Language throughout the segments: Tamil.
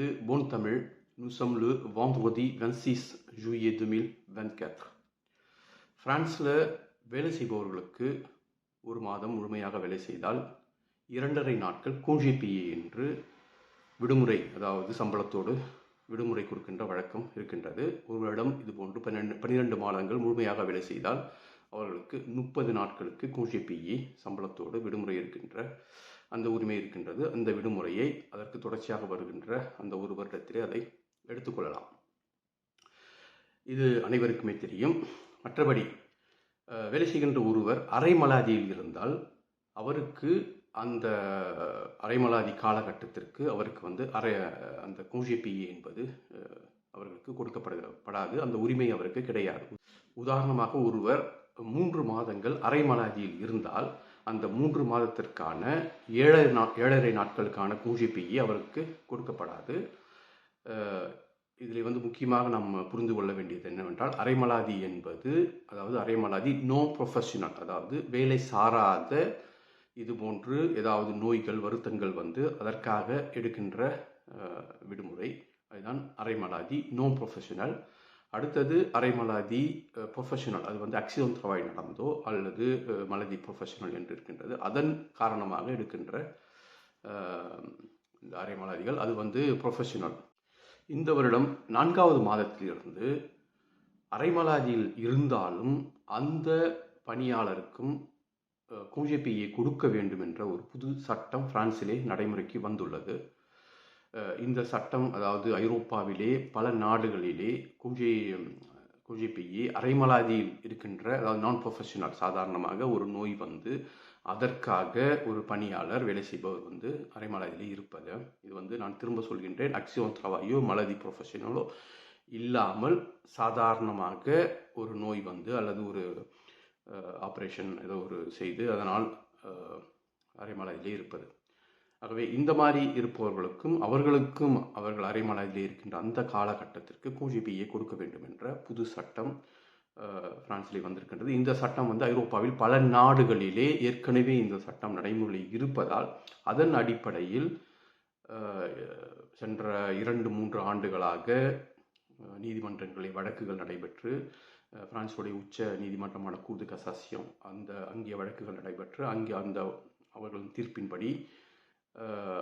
இது Bon Tamil. Nous sommes le vendredi 26 juillet 2024. ஃப்ரான்ஸில் வேலை செய்பவர்களுக்கு ஒரு மாதம் முழுமையாக வேலை செய்தால் இரண்டரை நாட்கள் கோஞ்சிபிஏ என்று விடுமுறை அதாவது சம்பளத்தோடு விடுமுறை கொடுக்கின்ற வழக்கம் இருக்கின்றது ஒரு வருடம் இதுபோன்று பன்னெண்டு பன்னிரெண்டு மாதங்கள் முழுமையாக வேலை செய்தால் அவர்களுக்கு முப்பது நாட்களுக்கு கோஞ்சிபிஏ சம்பளத்தோடு விடுமுறை இருக்கின்ற அந்த உரிமை இருக்கின்றது அந்த விடுமுறையை அதற்கு தொடர்ச்சியாக வருகின்ற அந்த ஒரு வருடத்திலே அதை எடுத்துக்கொள்ளலாம். இது அனைவருக்குமே தெரியும். மற்றபடி வேலை செய்கின்ற ஒருவர் அரைமலாதியில் இருந்தால் அவருக்கு அந்த அரைமலாதி காலகட்டத்திற்கு அவருக்கு வந்து அரை அந்த கோஜிபிஏ என்பது அவர்களுக்கு கொடுக்கப்படாது அந்த உரிமை அவருக்கு கிடையாது. உதாரணமாக ஒருவர் மூன்று மாதங்கள் அரைமலாதியில் இருந்தால் அந்த மூன்று மாதத்திற்கான ஏழரை நா ஏழரை நாட்களுக்கான கோஜிபிஏ அவருக்கு கொடுக்கப்படாது. இதில் வந்து முக்கியமாக நம்ம புரிந்து கொள்ள வேண்டியது என்னவென்றால் அரைமலாதி என்பது அதாவது அரைமலாதி நோ ப்ரொஃபஷனல் அதாவது வேலை சாராத இது போன்று ஏதாவது நோய்கள் வருத்தங்கள் வந்து அதற்காக எடுக்கின்ற விடுமுறை. அதுதான் அரைமலாதி நோ ப்ரொஃபஷனல் அடுத்தது அரைமலாதி ப்ரொஃபஷனல் அது வந்து அக்சிதம் தவாய் நடந்தோ அல்லது மலதி ப்ரொஃபஷனல் என்று இருக்கின்றது. அதன் காரணமாக எடுக்கின்ற இந்த அரைமலாதிகள் அது வந்து ப்ரொஃபஷனல் இந்த வருடம் நான்காவது மாதத்திலிருந்து அரைமலாதியில் இருந்தாலும் அந்த பணியாளருக்கும் கூஜேபியை கொடுக்க வேண்டும் என்ற ஒரு புது சட்டம் பிரான்சிலே நடைமுறைக்கு வந்துள்ளது. இந்த சட்டம் அதாவது ஐரோப்பாவிலே பல நாடுகளிலே கூஜே கூஜேபியை அரைமலாதியில் இருக்கின்ற அதாவது நான் ப்ரொஃபஷனல் சாதாரணமாக ஒரு நோய் வந்து அதற்காக ஒரு பணியாளர் வேலை செய்பவர் வந்து அரைமலாதியிலே இருப்பது. இது வந்து நான் திரும்ப சொல்கின்றேன். அக்சியோந்திரவாயோ மலதி ப்ரொஃபஷனலோ இல்லாமல் சாதாரணமாக ஒரு நோய் வந்து அல்லது ஒரு ஆப்ரேஷன் ஏதோ ஒரு செய்து அதனால் அரைமலாதியிலே இருப்பது. ஆகவே இந்த மாதிரி இருப்பவர்களுக்கும் அவர்களுக்கும் அவர்கள் அரைமலையில் இருக்கின்ற அந்த காலகட்டத்திற்கு கூஜிபியை கொடுக்க வேண்டும் என்ற புது சட்டம் பிரான்சிலே வந்திருக்கின்றது. இந்த சட்டம் வந்து ஐரோப்பாவில் பல நாடுகளிலே ஏற்கனவே இந்த சட்டம் நடைமுறையில் இருப்பதால் அதன் அடிப்படையில் சென்ற இரண்டு மூன்று ஆண்டுகளாக நீதிமன்றங்களில் வழக்குகள் நடைபெற்று அஹ், பிரான்சுடைய உச்ச நீதிமன்றமான கூது கசாசியம் அந்த அங்கே வழக்குகள் நடைபெற்று அங்கே அந்த அவர்களின் தீர்ப்பின்படி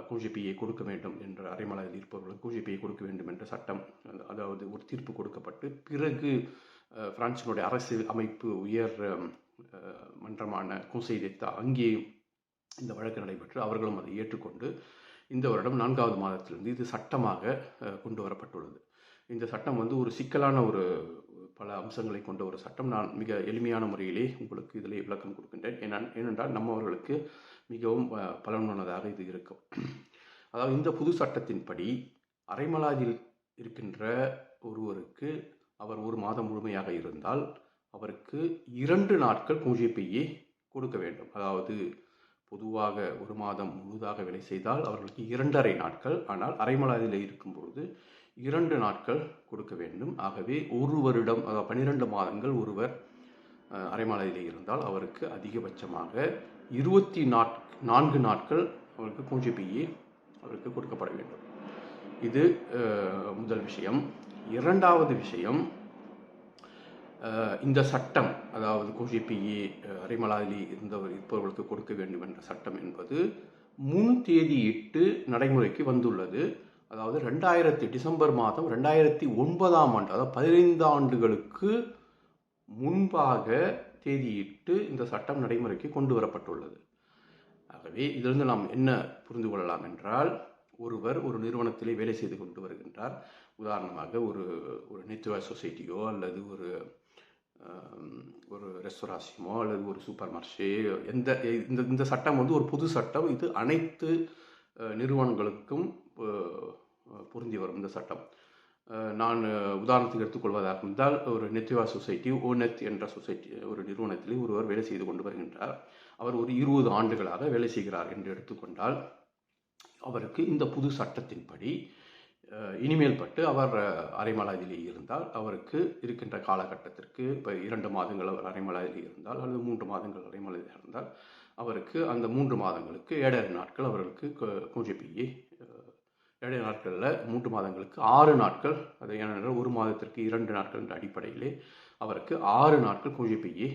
கூஜிபியை கொடுக்க வேண்டும் என்ற அரைமலையில் இருப்பவர்களுக்கு கூஜிபியை கொடுக்க வேண்டும் என்ற சட்டம் அதாவது ஒரு தீர்ப்பு கொடுக்கப்பட்டு பிறகு பிரான்சினுடைய அரசு அமைப்பு உயர் மன்றமான குசைதைத்தா அங்கே இந்த வழக்கு நடைபெற்று அவர்களும் அதை ஏற்றுக்கொண்டு இந்த வருடம் நான்காவது மாதத்திலிருந்து இது சட்டமாக கொண்டு வரப்பட்டுள்ளது. இந்த சட்டம் வந்து ஒரு சிக்கலான ஒரு பல அம்சங்களை கொண்ட ஒரு சட்டம். நான் மிக எளிமையான முறையிலே உங்களுக்கு இதில் விளக்கம் கொடுக்கின்றேன். ஏன்னா ஏனென்றால் நம்மவர்களுக்கு மிகவும் பலனுள்ளதாக இது இருக்கும். அதாவது இந்த புது சட்டத்தின்படி அரைமலாதில் இருக்கின்ற ஒருவருக்கு அவர் ஒரு மாதம் முழுமையாக இருந்தால் அவருக்கு இரண்டு நாட்கள் பூஜைப்பையே கொடுக்க வேண்டும். அதாவது பொதுவாக ஒரு மாதம் முழுதாக வேலை செய்தால் அவர்களுக்கு இரண்டரை நாட்கள் ஆனால் அரைமலாதியில் இருக்கும்பொழுது இரண்டு நாட்கள் கொடுக்க வேண்டும். ஆகவே ஒரு வருடம் அதாவது பன்னிரெண்டு மாதங்கள் ஒருவர் அரைமலாதியில் இருந்தால் அவருக்கு அதிகபட்சமாக இருபத்தி நாட் நான்கு நாட்கள் அவருக்கு பூஜைப்பையே அவருக்கு கொடுக்கப்பட வேண்டும். இது முதல் விஷயம். இரண்டாவது விஷயம் இந்த சட்டம் அதாவது கோஷிபிஏ அரைமலாதிலே இருந்தவர் இருப்பவர்களுக்கு கொடுக்க வேண்டும் என்ற சட்டம் என்பது முன் தேதியிட்டு நடைமுறைக்கு வந்துள்ளது. அதாவது ரெண்டாயிரத்தி டிசம்பர் மாதம் ரெண்டாயிரத்தி ஒன்பதாம் ஆண்டு அதாவது பதினைந்து ஆண்டுகளுக்கு முன்பாக தேதியிட்டு இந்த சட்டம் நடைமுறைக்கு கொண்டு வரப்பட்டுள்ளது. ஆகவே இதிலிருந்து நாம் என்ன புரிந்து கொள்ளலாம் என்றால் ஒருவர் ஒரு நிறுவனத்திலே வேலை செய்து கொண்டு வருகின்றார். உதாரணமாக ஒரு ஒரு நெத்துவ சொசைட்டியோ அல்லது ஒரு ஒரு ரெஸ்டோராசியமோ அல்லது ஒரு சூப்பர் மார்ஷே எந்த இந்த இந்த சட்டம் வந்து ஒரு புது சட்டம். இது அனைத்து நிறுவனங்களுக்கும் பொருந்தி வரும் இந்த சட்டம். நான் உதாரணத்துக்கு எடுத்துக்கொள்வதாக இருந்தால் ஒரு நெத்துவா சொசைட்டி ஓநெத் என்ற சொசைட்டி ஒரு நிறுவனத்திலே ஒருவர் வேலை செய்து கொண்டு வருகின்றார். அவர் ஒரு இருபது ஆண்டுகளாக வேலை செய்கிறார் என்று எடுத்துக்கொண்டால் அவருக்கு இந்த புது சட்டத்தின்படி இனிமேல் பட்டு அவர் அரைமலாதிலே இருந்தால் அவருக்கு இருக்கின்ற காலகட்டத்திற்கு இப்போ இரண்டு மாதங்கள் அவர் அரைமலாதிலே இருந்தால் அல்லது மூன்று மாதங்கள் அரைமலாதிலே இருந்தால் அவருக்கு அந்த மூன்று மாதங்களுக்கு ஏழரை நாட்கள் அவர்களுக்கு கோஜிபியை ஏழு நாட்களில் மூன்று மாதங்களுக்கு ஆறு நாட்கள். அது ஏனென்றால் ஒரு மாதத்திற்கு இரண்டு நாட்கள் என்ற அடிப்படையிலே அவருக்கு ஆறு நாட்கள் குழிப்பையை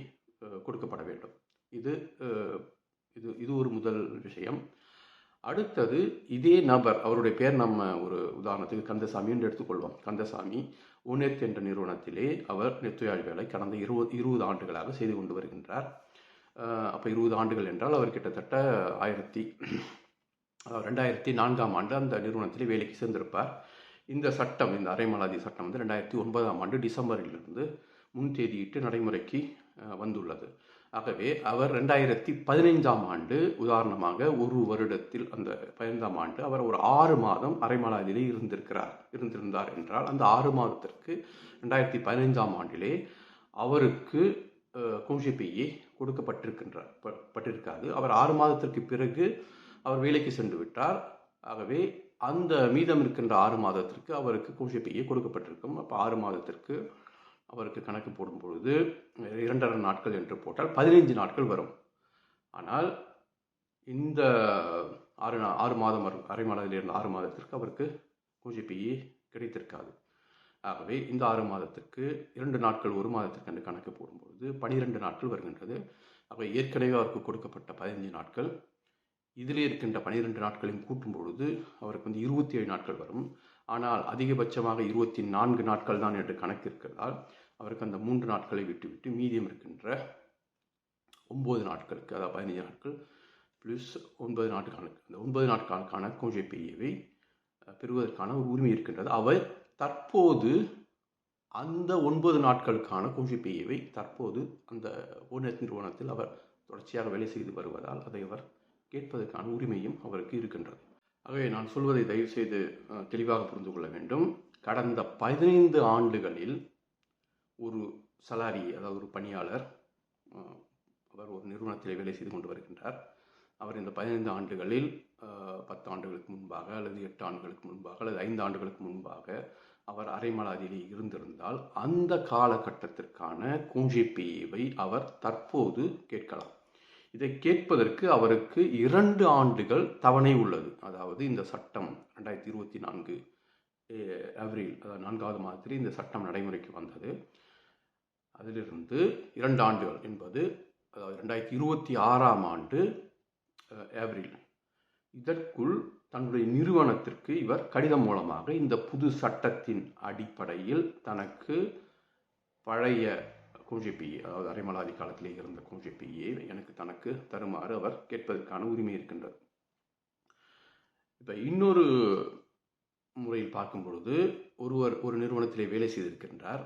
கொடுக்கப்பட வேண்டும். இது இது இது ஒரு முதல் விஷயம். அடுத்தது இதே நபர் அவருடைய பேர் நம்ம ஒரு உதாரணத்துக்கு கந்தசாமி என்று எடுத்துக்கொள்வோம். கந்தசாமி உனெத் என்ற நிறுவனத்திலே அவர் நெத்துயாழ் வேலை கடந்த இருபது இருபது ஆண்டுகளாக செய்து கொண்டு வருகின்றார். அப்போ இருபது ஆண்டுகள் என்றால் அவர் கிட்டத்தட்ட ஆயிரத்தி ரெண்டாயிரத்தி நான்காம் ஆண்டு அந்த நிறுவனத்திலே வேலைக்கு சேர்ந்திருப்பார். இந்த சட்டம் இந்த அரைமலாதி சட்டம் வந்து ரெண்டாயிரத்தி ஒன்பதாம் ஆண்டு டிசம்பரிலிருந்து முன்தேதியிட்டு நடைமுறைக்கு வந்துள்ளது. ஆகவே அவர் ரெண்டாயிரத்தி பதினைஞ்சாம் ஆண்டு உதாரணமாக ஒரு வருடத்தில் அந்த பதினைந்தாம் ஆண்டு அவர் ஒரு ஆறு மாதம் அரைமலாதியிலே இருந்திருக்கிறார் இருந்திருந்தார் என்றால் அந்த ஆறு மாதத்திற்கு ரெண்டாயிரத்தி பதினைஞ்சாம் ஆண்டிலே அவருக்கு கோஷிப்பையே கொடுக்கப்பட்டிருக்கின்றார் ப- பட்டிருக்காது. அவர் ஆறு மாதத்திற்கு பிறகு அவர் வேலைக்கு சென்று விட்டார். ஆகவே அந்த மீதம் இருக்கின்ற ஆறு மாதத்திற்கு அவருக்கு குஞ்சிபியை கொடுக்கப்பட்டிருக்கும். அப்போ ஆறு மாதத்திற்கு அவருக்கு கணக்கு போடும் பொழுது இரண்டரை நாட்கள் என்று போட்டால் பதினைஞ்சு நாட்கள் வரும். ஆனால் இந்த ஆறு ஆறு மாதம் வரும் அரை மாதத்திலிருந்து ஆறு மாதத்திற்கு அவருக்கு குஞ்சிபியை கிடைத்திருக்காது. ஆகவே இந்த ஆறு மாதத்திற்கு இரண்டு நாட்கள் ஒரு மாதத்திற்கு என்று கணக்கு போடும்பொழுது பனிரெண்டு நாட்கள் வருகின்றது. ஆகவே ஏற்கனவே அவருக்கு கொடுக்கப்பட்ட பதினைஞ்சு நாட்கள் இதிலே இருக்கின்ற பனிரெண்டு நாட்களையும் கூட்டும் பொழுது அவருக்கு வந்து இருபத்தி ஏழு நாட்கள் வரும். ஆனால் அதிகபட்சமாக இருபத்தி நான்கு நாட்கள் தான் என்று கணக்கு இருக்கிறதால் அவருக்கு அந்த மூன்று நாட்களை விட்டுவிட்டு மீதியம் இருக்கின்ற ஒம்பது நாட்களுக்கு அதாவது பதினைஞ்சு நாட்கள் ப்ளஸ் ஒன்பது நாட்களுக்கு அந்த ஒன்பது நாட்களுக்கான கொஞ்சம் பெரியவை பெறுவதற்கான ஒரு உரிமை இருக்கின்றது. அவர் தற்போது அந்த ஒன்பது நாட்களுக்கான கொஞ்சம் பெரியவை தற்போது அந்த ஓனர் நிறுவனத்தில் அவர் தொடர்ச்சியாக வேலை செய்து வருவதால் அதை அவர் கேட்பதற்கான உரிமையும் அவருக்கு இருக்கின்றது. ஆகவே நான் சொல்வதை தயவு செய்து தெளிவாக புரிந்து கொள்ள வேண்டும். கடந்த பதினைந்து ஆண்டுகளில் ஒரு சலாரி அதாவது ஒரு பணியாளர் அவர் ஒரு நிறுவனத்தில் வேலை செய்து கொண்டு வருகின்றார். அவர் இந்த பதினைந்து ஆண்டுகளில் பத்து ஆண்டுகளுக்கு முன்பாக அல்லது எட்டு ஆண்டுகளுக்கு முன்பாக அல்லது ஐந்து ஆண்டுகளுக்கு முன்பாக அவர் அரைமலாதியிலே இருந்திருந்தால் அந்த காலகட்டத்திற்கான கூஞ்சிப்பியை அவர் தற்போது கேட்கலாம். இதை கேட்பதற்கு அவருக்கு இரண்டு ஆண்டுகள் தவணை உள்ளது. அதாவது இந்த சட்டம் ரெண்டாயிரத்தி இருபத்தி நான்கு ஏப்ரல் அதாவது நான்காவது மாதத்தில் இந்த சட்டம் நடைமுறைக்கு வந்தது. அதிலிருந்து இரண்டு ஆண்டுகள் என்பது அதாவது ரெண்டாயிரத்தி இருபத்தி ஆறாம் ஆண்டு அஹ், ஏப்ரல். இதற்குள் தன்னுடைய நிறுவனத்திற்கு இவர் கடிதம் மூலமாக இந்த புது சட்டத்தின் அடிப்படையில் தனக்கு பழைய குஞ்சிப்பியை அதாவது அரைமலாதி காலத்திலே இருந்த குஞ்சிப்பியை எனக்கு தனக்கு தருமாறு அவர் கேட்பதற்கான உரிமை இருக்கின்றது. இப்போ இன்னொரு முறையில் பார்க்கும் பொழுது ஒருவர் ஒரு நிறுவனத்திலே வேலை செய்திருக்கின்றார்.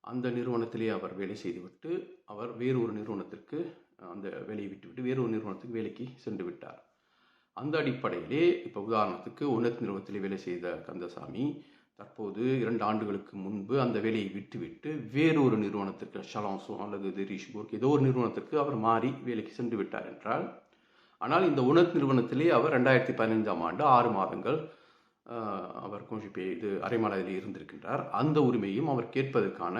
அந்த நிறுவனத்திலே அவர் வேலை செய்துவிட்டு அவர் வேறு ஒரு நிறுவனத்திற்கு அந்த வேலையை விட்டுவிட்டு வேறு ஒரு நிறுவனத்துக்கு வேலைக்கு சென்று விட்டார். அந்த அடிப்படையிலே இப்போ உதாரணத்துக்கு உன்னத் நிறுவனத்திலே வேலை செய்த கந்தசாமி தற்போது இரண்டு ஆண்டுகளுக்கு முன்பு அந்த வேலையை விட்டுவிட்டு வேறொரு நிறுவனத்திற்கு ஷலான்சோ அல்லது ரிஷ்பூர்க் ஏதோ ஒரு நிறுவனத்திற்கு அவர் மாறி வேலைக்கு சென்று விட்டார் என்றால் ஆனால் இந்த உணர் நிறுவனத்திலே அவர் ரெண்டாயிரத்தி பதினைஞ்சாம் ஆண்டு ஆறு மாதங்கள் அவர் கொஞ்சிப்பே இது அரைமலையில் இருந்திருக்கின்றார். அந்த உரிமையும் அவர் கேட்பதற்கான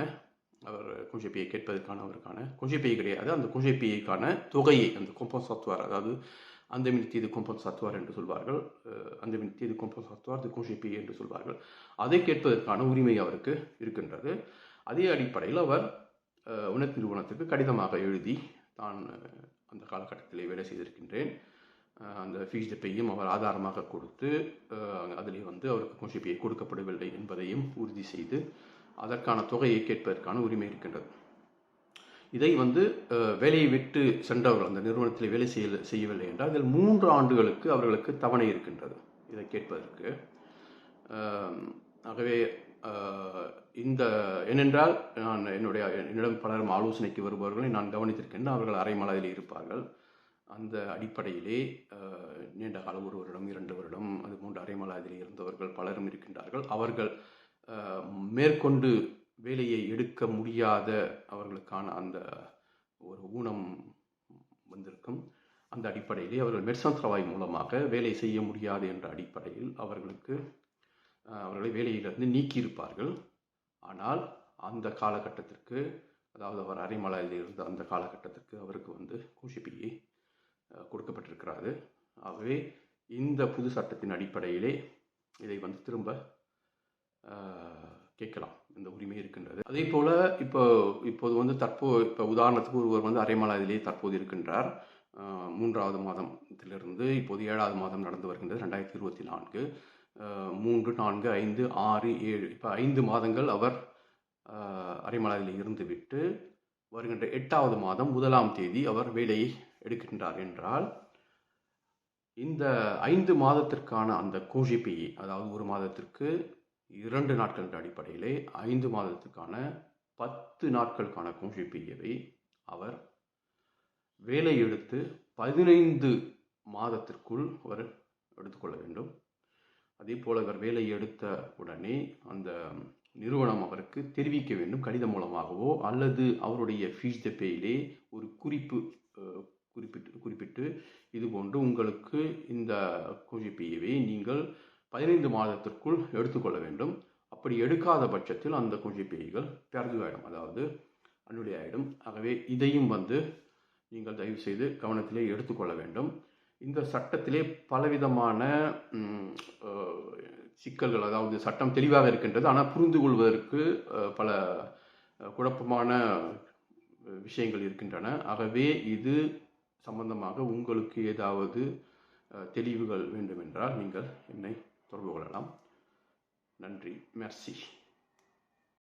அவர் குஞ்சைப்பியை கேட்பதற்கான அவருக்கான குஞ்சைப்பியை கிடையாது. அந்த குஞ்சைப்பியைக்கான தொகையை அந்த கொம்பன்சாத்துவார் அதாவது அந்த மினித்தி கொம்பன்சாத்துவார் என்று சொல்வார்கள் அஹ், அந்த மினித்தி கொம்பன்சாத்துவார் இது குஞ்சைப்பி என்று சொல்வார்கள். அதை கேட்பதற்கான உரிமை அவருக்கு இருக்கின்றது. அதே அடிப்படையில் அவர் அஹ், நிறுவனத்துக்கு கடிதமாக எழுதி தான் அந்த காலகட்டத்திலே வேலை செய்திருக்கின்றேன். அந்த ஃபீஸ் டெப்பையும் அவர் ஆதாரமாக கொடுத்து அதிலே வந்து அவருக்கு குஞ்சிப்பியை கொடுக்கப்படவில்லை என்பதையும் உறுதி செய்து அதற்கான தொகையை கேட்பதற்கான உரிமை இருக்கின்றது. இதை வந்து வேலையை விட்டு சென்றவர்கள் அந்த நிறுவனத்தில் வேலை செய்ய செய்யவில்லை என்றால் இதில் மூன்று ஆண்டுகளுக்கு அவர்களுக்கு தவணை இருக்கின்றது. இதை கேட்பதற்கு. ஆகவே இந்த ஏனென்றால் நான் என்னுடைய என்னிடம் பலரும் ஆலோசனைக்கு வருபவர்களை நான் கவனித்திருக்கின்றேன் அவர்கள் அரைமலையில் இருப்பார்கள். அந்த அடிப்படையிலே நீண்ட காலம் ஒரு வருடம் இரண்டு வருடம் அது மூன்று அரைமலையில் இருந்தவர்கள் பலரும் இருக்கின்றார்கள். அவர்கள் மேற்கொண்டு வேலையை எடுக்க முடியாத அவர்களுக்கான அந்த ஒரு ஊனம் வந்திருக்கும். அந்த அடிப்படையிலே அவர்கள் மெர்சந்த்ரவாய் மூலமாக வேலை செய்ய முடியாது என்ற அடிப்படையில் அவர்களுக்கு அவர்களை வேலையிலிருந்து நீக்கியிருப்பார்கள். ஆனால் அந்த காலகட்டத்திற்கு அதாவது அவர் அரைமலையில் இருந்த அந்த காலகட்டத்திற்கு அவருக்கு வந்து கூஷிப்பியை கொடுக்கப்பட்டிருக்கிறாரு ஆகவே இந்த புது சட்டத்தின் அடிப்படையிலே இதை வந்து திரும்ப கேட்கலாம். இந்த உரிமை இருக்கின்றது. அதே போல் இப்போ இப்போது வந்து தற்போது இப்போ உதாரணத்துக்கு ஒருவர் வந்து அரைமலாதிலே தற்போது இருக்கின்றார். மூன்றாவது மாதத்திலிருந்து இப்போது ஏழாவது மாதம் நடந்து வருகின்றது ரெண்டாயிரத்தி இருபத்தி நான்கு. மூன்று நான்கு ஐந்து ஆறு ஏழு. இப்போ ஐந்து மாதங்கள் அவர் அரைமலையில் இருந்துவிட்டு வருகின்ற எட்டாவது மாதம் முதலாம் தேதி அவர் வேலையை எடுக்கின்றார் என்றால் இந்த ஐந்து மாதத்திற்கான அந்த கோஷிபியை அதாவது ஒரு மாதத்திற்கு இரண்டு நாட்கள் என்ற அடிப்படையிலே ஐந்து மாதத்திற்கான பத்து நாட்களுக்கான கோஷிப்பியவை அவர் வேலை எடுத்து பதினைந்து மாதத்திற்குள் அவர் எடுத்துக்கொள்ள வேண்டும். அதே போல் அவர் வேலை எடுத்த உடனே அந்த நிறுவனம் அவருக்கு தெரிவிக்க வேண்டும் கடிதம் மூலமாகவோ அல்லது அவருடைய ஃபீஸ் பேயிலே ஒரு குறிப்பு குறிப்பிட்டு குறிப்பிட்டு இது போன்று உங்களுக்கு இந்த குஜிபியை நீங்கள் பதினைந்து மாதத்திற்குள் எடுத்துக்கொள்ள வேண்டும். அப்படி எடுக்காத பட்சத்தில் அந்த குஜிபிஐகள் பெர்து ஆகிடும் அதாவது அன்னுடைய ஆகிடும் ஆகவே இதையும் வந்து நீங்கள் தயவு செய்து கவனத்திலே எடுத்துக்கொள்ள வேண்டும். இந்த சட்டத்திலே பலவிதமான சிக்கல்கள் அதாவது சட்டம் தெளிவாக இருக்கின்றது. ஆனால் புரிந்து கொள்வதற்கு பல குழப்பமான விஷயங்கள் இருக்கின்றன. ஆகவே இது சம்பந்தமாக உங்களுக்கு ஏதாவது தெளிவுகள் வேண்டுமென்றால் நீங்கள் என்னை தொடர்பு கொள்ளலாம். நன்றி. மெர்சி